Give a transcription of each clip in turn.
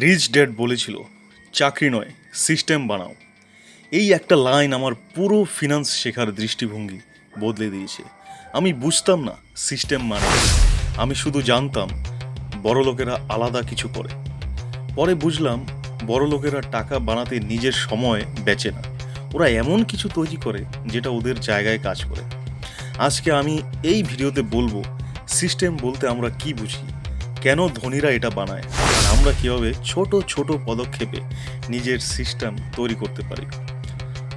Rich dad বলেছিল, চাকরি নয় সিস্টেম বানাও। এই একটা লাইন আমার পুরো ফিনান্স শেখার দৃষ্টিভঙ্গি বদলে দিয়েছে। আমি বুঝতাম না সিস্টেম মানে আমি শুধু জানতাম বড় লোকেরা আলাদা কিছু করে। পরে বুঝলাম বড় লোকেরা টাকা বানাতে নিজের সময় বেচে না। ওরা এমন কিছু তৈরি করে যেটা ওদের জায়গায় কাজ করে। আজকে আমি এই ভিডিওতে বলব সিস্টেম বলতে আমরা কি বুঝি? কেন ধনীরা এটা বানায়? আমরা কীভাবে ছোট ছোট পদক্ষেপে নিজের সিস্টেম তৈরি করতে পারি?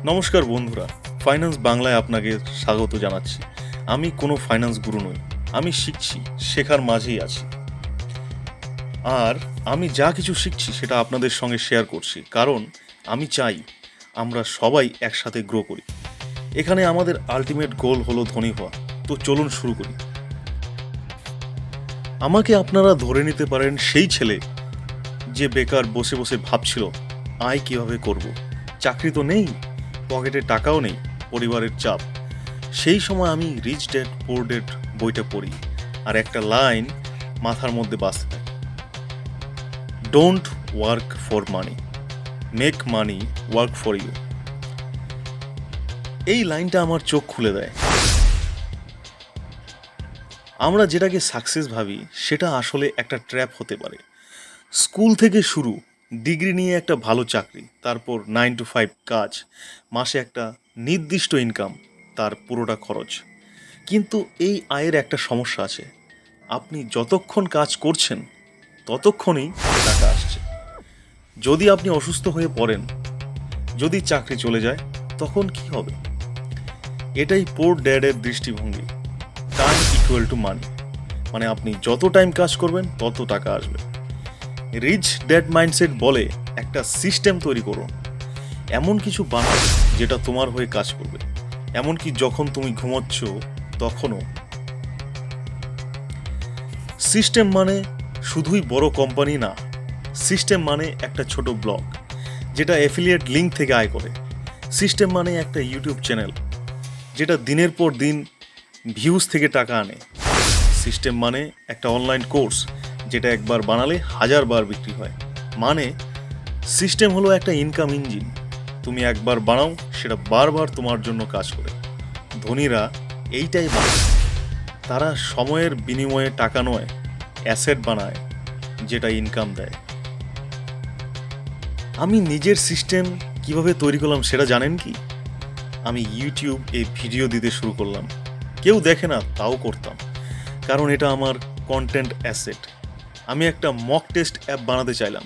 নমস্কার বন্ধুরা ফাইন্যান্স বাংলায় আপনাকে স্বাগত জানাচ্ছি। আমি কোনো ফাইন্যান্স গুরু নই, আমি শিখছি, শেখার মাঝেই আছি। আর আমি যা কিছু শিখছি সেটা আপনাদের সঙ্গে শেয়ার করছি, কারণ আমি চাই আমরা সবাই একসাথে গ্রো করি। এখানে আমাদের আলটিমেট গোল হলো ধনী হওয়া, তো চলুন শুরু করি। আমাকে আপনারা ধরে নিতে পারেন সেই ছেলে যে বেকার বসে বসে ভাবছিল, আয় কীভাবে করব? চাকরি তো নেই, পকেটে টাকাও নেই, পরিবারের চাপ। সেই সময় আমি রিচ ডেড পোর ডেড বইটা পড়ি, আর একটা লাইন মাথার মধ্যে বাঁচতে থাকে। Don't work for money make money work for you এই লাইনটা আমার চোখ খুলে দেয়। আমরা যেটাকে সাকসেস ভাবি, সেটা আসলে একটা ট্র্যাপ হতে পারে। স্কুল থেকে শুরু, ডিগ্রি নিয়ে একটা ভালো চাকরি, তারপর নাইন টু ফাইভ কাজ, মাসে একটা নির্দিষ্ট ইনকাম তার পুরোটা খরচ। কিন্তু এই আয়ের একটা সমস্যা আছে। আপনি যতক্ষণ কাজ করছেন, ততক্ষণই টাকা আসছে। যদি আপনি অসুস্থ হয়ে পড়েন, যদি চাকরি চলে যায়, তখন কি হবে? এটাই পোর ড্যাডের দৃষ্টিভঙ্গি। টাইম ইকুয়াল টু মানি মানে আপনি যত টাইম কাজ করবেন, তত টাকা আসবে। রিচ ড্যাড মাইন্ডসেট বলে একটা সিস্টেম তৈরি করুন। এমন কিছু বানাও যেটা তোমার হয়ে কাজ করবে। এমনকি যখন তুমি ঘুমোচ্ছ, তখনও। সিস্টেম মানে শুধুই বড় কোম্পানি না। সিস্টেম মানে একটা ছোট ব্লগ যেটা অ্যাফিলিয়েট লিঙ্ক থেকে আয় করে। সিস্টেম মানে একটা ইউটিউব চ্যানেল যেটা দিনের পর দিন ভিউজ থেকে টাকা আনে। সিস্টেম মানে একটা অনলাইন কোর্স যেটা একবার বানালে হাজার বার বিক্রি হয়। মানে সিস্টেম হলো একটা ইনকাম ইঞ্জিন তুমি একবার বানাও, সেটা বারবার তোমার জন্য কাজ করে। ধনীরা এইটাই বানায় তারা সময়ের বিনিময়ে টাকা নয় অ্যাসেট বানায়, যেটা ইনকাম দেয়। আমি নিজের সিস্টেম কীভাবে তৈরি করলাম সেটা জানেন কি? আমি ইউটিউব এই ভিডিও দিতে শুরু করলাম। কেউ দেখে না, তাও করতাম। কারণ এটা আমার কন্টেন্ট অ্যাসেট আমি একটা মক টেস্ট অ্যাপ বানাতে চাইলাম।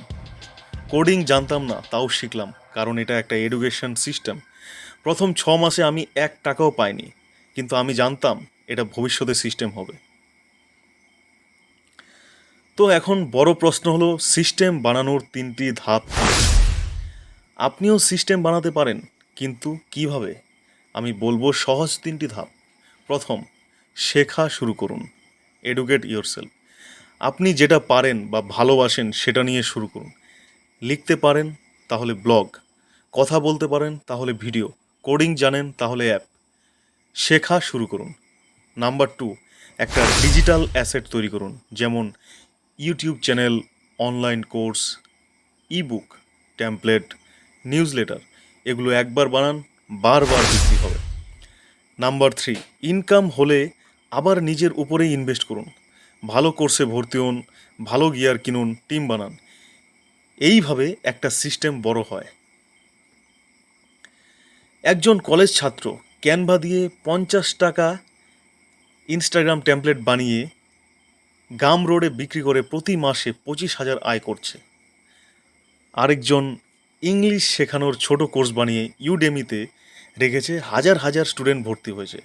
কোডিং জানতাম না, তাও শিখলাম, কারণ এটা একটা এডুকেশন সিস্টেম প্রথম ছ মাসে আমি এক টাকাও পাইনি, কিন্তু আমি জানতাম এটা ভবিষ্যতে সিস্টেম হবে। তো এখন বড় প্রশ্ন হলো সিস্টেম বানানোর তিনটি ধাপ আপনিও সিস্টেম বানাতে পারেন, কিন্তু কীভাবে? আমি বলব সহজ তিনটি ধাপ। প্রথম, শেখা শুরু করুন। এডুকেট ইয়োরসেলফ আপনি যেটা পারেন বা ভালোবাসেন সেটা নিয়ে শুরু করুন। লিখতে পারেন, তাহলে ব্লগ। কথা বলতে পারেন, তাহলে ভিডিও। কোডিং জানেন, তাহলে অ্যাপ। শেখা শুরু করুন। নাম্বার টু, একটা ডিজিটাল অ্যাসেট তৈরি করুন, যেমন YouTube channel, online course, ebook template newsletter এগুলো একবার বানান, বারবার বিক্রি হবে। নাম্বার থ্রি, ইনকাম হলে আবার নিজের উপরেই ইনভেস্ট করুন। ভালো কোর্সে ভর্তি হন, ভালো গিয়ার কিনুন টিম বানান। এইভাবে একটা সিস্টেম বড় হয়। একজন কলেজ ছাত্র ক্যানভা দিয়ে পঞ্চাশ টাকা ইনস্টাগ্রাম টেমপ্লেট বানিয়ে গাম রোডে বিক্রি করে প্রতি মাসে পঁচিশ হাজার আয় করছে। আরেকজন ইংলিশ শেখানোর ছোট কোর্স বানিয়ে ইউডেমিতে রেখেছে হাজার হাজার স্টুডেন্ট ভর্তি হয়েছে।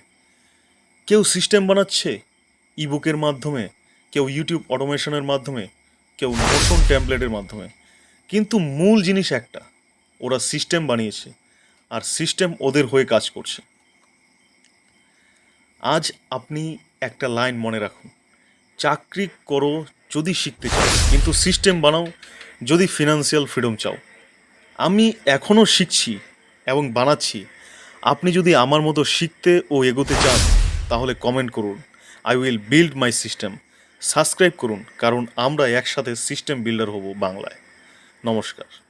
কেউ সিস্টেম বানাচ্ছে ইবুকের মাধ্যমে কেউ ইউটিউব অটোমেশনের মাধ্যমে, কেউ নোশন ট্যাম্পলেটের মাধ্যমে। কিন্তু মূল জিনিস একটা, ওরা সিস্টেম বানিয়েছে আর সিস্টেম ওদের হয়ে কাজ করছে। আজ আপনি একটা লাইন মনে রাখুন, চাকরি করো যদি শিখতে চাও, কিন্তু সিস্টেম বানাও যদি ফিনান্সিয়াল ফ্রিডম চাও। আমি এখনও শিখছি এবং বানাচ্ছি। আপনি যদি আমার মতো শিখতে ও এগোতে চান, তাহলে কমেন্ট করুন। I will build my system subscribe করুন কারণ আমরা একসাথে সিস্টেম বিল্ডার হব বাংলায়। নমস্কার।